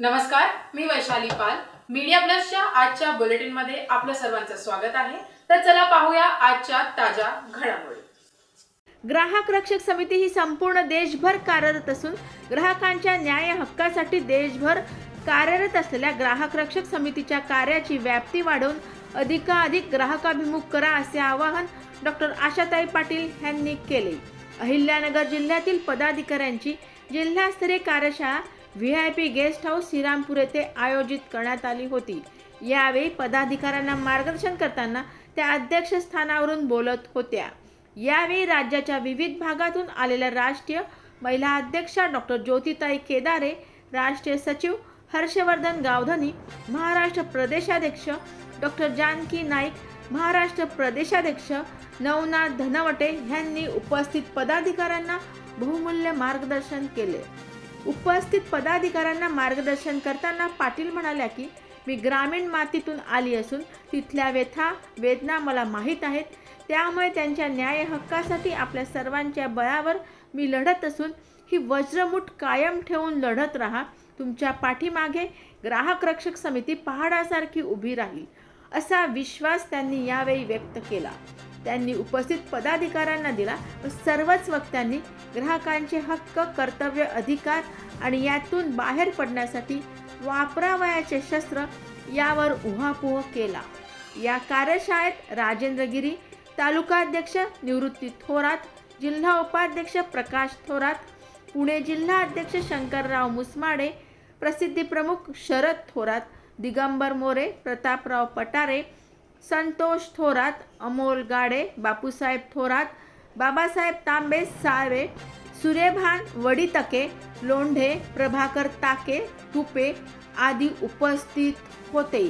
नमस्कार मी वैशाली पाल. मीडिया प्लसच्या आजच्या बुलेटिनमध्ये आपलं सर्वांचं स्वागत आहे. तर चला पाहूया आजच्या ताज्या घडामोडी. ग्राहक रक्षक समिती ही संपूर्ण देशभर कार्यरत असून ग्राहकांच्या न्याय हक्कासाठी देशभर कार्यरत असलेल्या ग्राहक रक्षक समितीच्या कार्याची व्याप्ती वाढवून अधिकाधिक ग्राहकाभिमुख करा असे आवाहन डॉक्टर आशाताई पाटील यांनी केले. अहिल्यानगर जिल्ह्यातील पदाधिकाऱ्यांची जिल्हास्तरीय कार्यशाळा V I P guest house Shrirampur येथे आयोजित करण्यात आली होती. यावेळी पदाधिकाऱ्यांना मार्गदर्शन करताना त्या अध्यक्षस्थानावरून बोलत होत्या. यावेळी राज्याच्या विविध भागातून आलेल्या राष्ट्रीय महिला अध्यक्षा डॉक्टर ज्योतिताई केदारे राष्ट्रीय सचिव हर्षवर्धन गावधनी महाराष्ट्र प्रदेशाध्यक्ष डॉक्टर जानकी नाईक महाराष्ट्र प्रदेशाध्यक्ष नवनाथ धनवटे यांनी उपस्थित पदाधिकाऱ्यांना बहुमूल्य मार्गदर्शन केले. उपस्थित पदाधिकाऱ्यांना मार्गदर्शन करताना पाटील म्हणाल्या की मी ग्रामीण मातीतून आली असून तिथल्या व्यथा वेदना मला माहीत आहेत. त्यामुळे त्यांच्या न्याय हक्कासाठी आपल्या सर्वांच्या बळावर मी लढत असून ही वज्रमूठ कायम ठेवून लढत राहा. तुमच्या पाठीमागे ग्राहक रक्षक समिती पहाडासारखी उभी राहील. असा विश्वास त्यांनी यावेळी व्यक्त केला. त्यांनी उपस्थित पदाधिकाऱ्यांना दिला. व सर्वच वक्त्यांनी ग्राहकांचे हक्क कर्तव्य अधिकार आणि यातून बाहेर पडण्यासाठी वापरावयाचे शस्त्र यावर उहापोह केला. या कार्यशाळेत राजेंद्र गिरी तालुकाध्यक्ष निवृत्ती थोरात जिल्हा उपाध्यक्ष प्रकाश थोरात पुणे जिल्हा अध्यक्ष शंकरराव मुसमाडे प्रसिद्धी प्रमुख शरद थोरात दिगंबर मोरे प्रतापराव पटारे संतोष थोरात अमोल गाडे बापूसाहेब थोरात बाबासाहेब तांबे साळवे सूर्यभान वडीतके लोंढे प्रभाकर ताके तुपे आदी उपस्थित होते.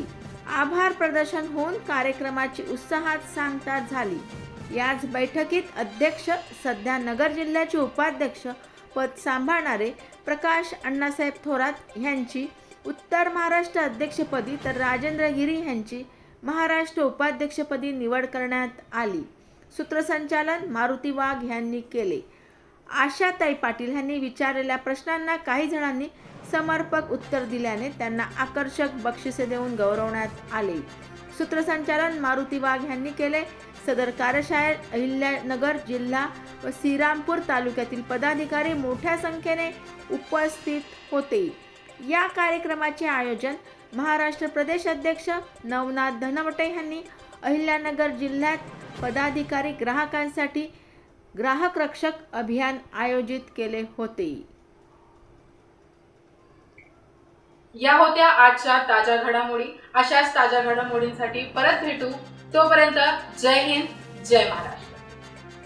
आभार प्रदर्शन होऊन कार्यक्रमाची उत्साहात सांगता झाली. याच बैठकीत अध्यक्ष सध्या नगर जिल्ह्याचे उपाध्यक्ष पद सांभाळणारे प्रकाश अण्णासाहेब थोरात यांची उत्तर महाराष्ट्र अध्यक्षपदी तर राजेंद्र गिरी यांची महाराष्ट्र उपाध्यक्षपदी निवड करण्यात आली. सूत्रसंचालन मारुती वाघ यांनी केले. आशाताई पाटील यांनी विचारलेल्या प्रश्नांना काही जणांनी समर्पक उत्तर दिल्याने त्यांना आकर्षक बक्षिसे देऊन गौरवण्यात आले. सूत्रसंचालन मारुती वाघ यांनी केले. सदर कार्यशाळेत अहिल्यानगर जिल्हा व श्रीरामपूर तालुक्यातील पदाधिकारी मोठ्या संख्येने उपस्थित होते. या कार्यक्रमाचे आयोजन महाराष्ट्र प्रदेश अध्यक्ष नवनाथ धनवटे यांनी अहिल्यानगर जिल्ह्यात पदाधिकारी ग्राहकांसाठी ग्राहक रक्षक अभियान आयोजित केले होते. या होत्या आजच्या ताज्या घडामोडी. अशाच ताज्या घडामोडींसाठी परत भेटू. तोपर्यंत जय हिंद जय महाराष्ट्र.